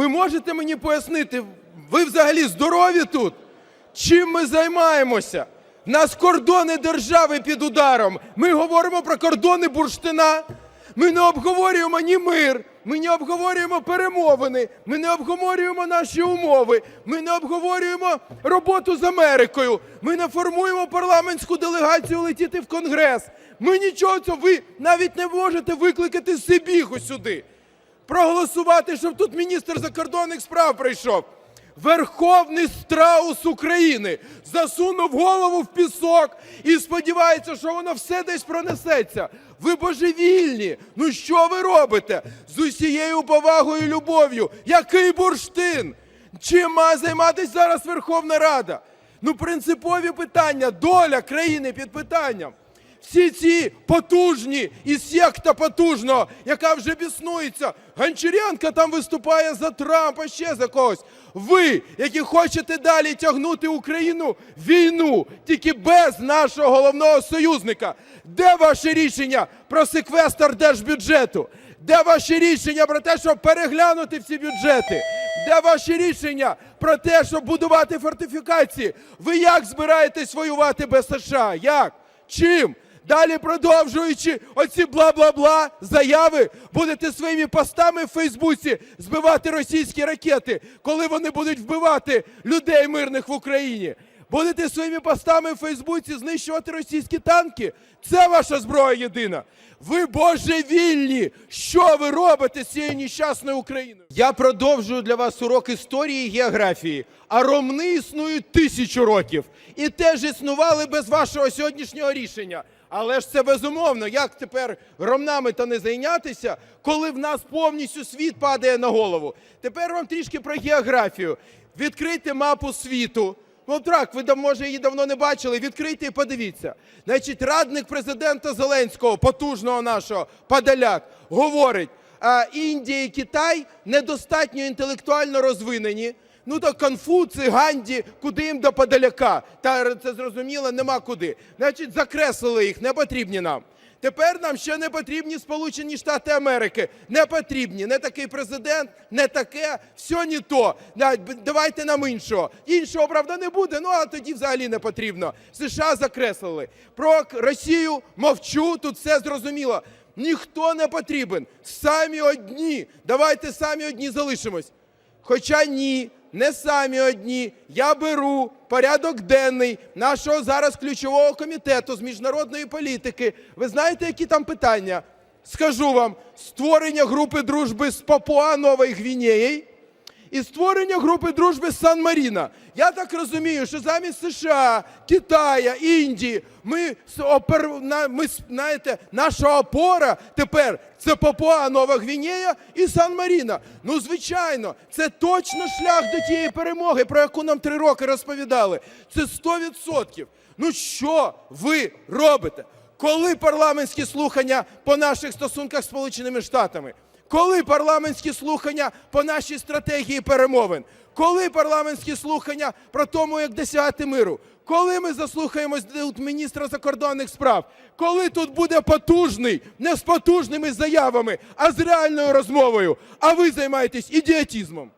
ви можете мені пояснити, ви взагалі здорові тут? Чим ми займаємося? Нас кордони держави під ударом. Ми говоримо про кордони бурштина. Ми не обговорюємо ні мир, ми не обговорюємо перемовини, ми не обговорюємо наші умови, ми не обговорюємо роботу з Америкою, ми не формуємо парламентську делегацію летіти в Конгрес. Ми нічого цього, ви навіть не можете викликати Сибігу сюди. Проголосувати, щоб тут міністр закордонних справ прийшов. Верховний страус України засунув голову в пісок і сподівається, що воно все десь пронесеться. Ви божевільні. Ну що ви робите? З усією повагою і любов'ю. Який бурштин? Чим має займатися зараз Верховна Рада? Ну, принципові питання, доля країни під питанням. Всі ці потужні і секта потужного, яка вже біснується. Гончаренко там виступає за Трампа, ще за когось. Ви, які хочете далі тягнути Україну війну, тільки без нашого головного союзника. Де ваше рішення про секвестр держбюджету? Де ваші рішення про те, щоб переглянути всі бюджети? Де ваші рішення про те, щоб будувати фортифікації? Ви як збираєтесь воювати без США? Як? Чим? Далі продовжуючи оці бла-бла-бла заяви, будете своїми постами в Фейсбуці збивати російські ракети, коли вони будуть вбивати людей мирних в Україні. Будете своїми постами в Фейсбуці знищувати російські танки. Це ваша зброя єдина. Ви божевільні! Що ви робите з цією нещасною Україною? Я продовжую для вас урок історії і географії. А ромни існують тисячу років і теж існували без вашого сьогоднішнього рішення. Але ж це безумовно. Як тепер ромнами то не зайнятися, коли в нас повністю світ падає на голову? Тепер вам трішки про географію. Відкрийте мапу світу. Ну так, ви може її давно не бачили. Відкрийте і подивіться. Значить, радник президента Зеленського, потужного нашого Подоляк, говорить: Індія і Китай недостатньо інтелектуально розвинені. Ну то Конфуций, Ганді, куди їм до Подоляка? Та це зрозуміло, нема куди. Значить, закреслили їх, не потрібні нам. Тепер нам ще не потрібні Сполучені Штати Америки. Не потрібні. Не такий президент, не таке, все не то. Да, Давайте нам іншого. Іншого, правда, не буде, ну а тоді взагалі не потрібно. США закреслили. Про Росію мовчу, тут все зрозуміло. Ніхто не потрібен. Самі одні. Давайте самі одні залишимось. Хоча ні, не самі одні. Я беру порядок денний нашого зараз ключового комітету з міжнародної політики. Ви знаєте, які там питання? Скажу вам: створення групи дружби з Папуа Новою Гвінеєю і створення групи дружби Сан-Маріно. Я так розумію, що замість США, Китая, Індії, ми, ми знаєте, наша опора тепер це Папуа Нова Гвінея і Сан-Маріно. Ну, звичайно, це точно шлях до тієї перемоги, про яку нам три роки розповідали. Це 100%. Ну що ви робите? Коли парламентські слухання по наших стосунках з Сполученими Штатами? Коли парламентські слухання по нашій стратегії перемовин? Коли парламентські слухання про тому, як досягати миру? Коли ми заслухаємось тут міністра закордонних справ? Коли тут буде потужний, не з потужними заявами, а з реальною розмовою? А ви займаєтесь ідіотизмом.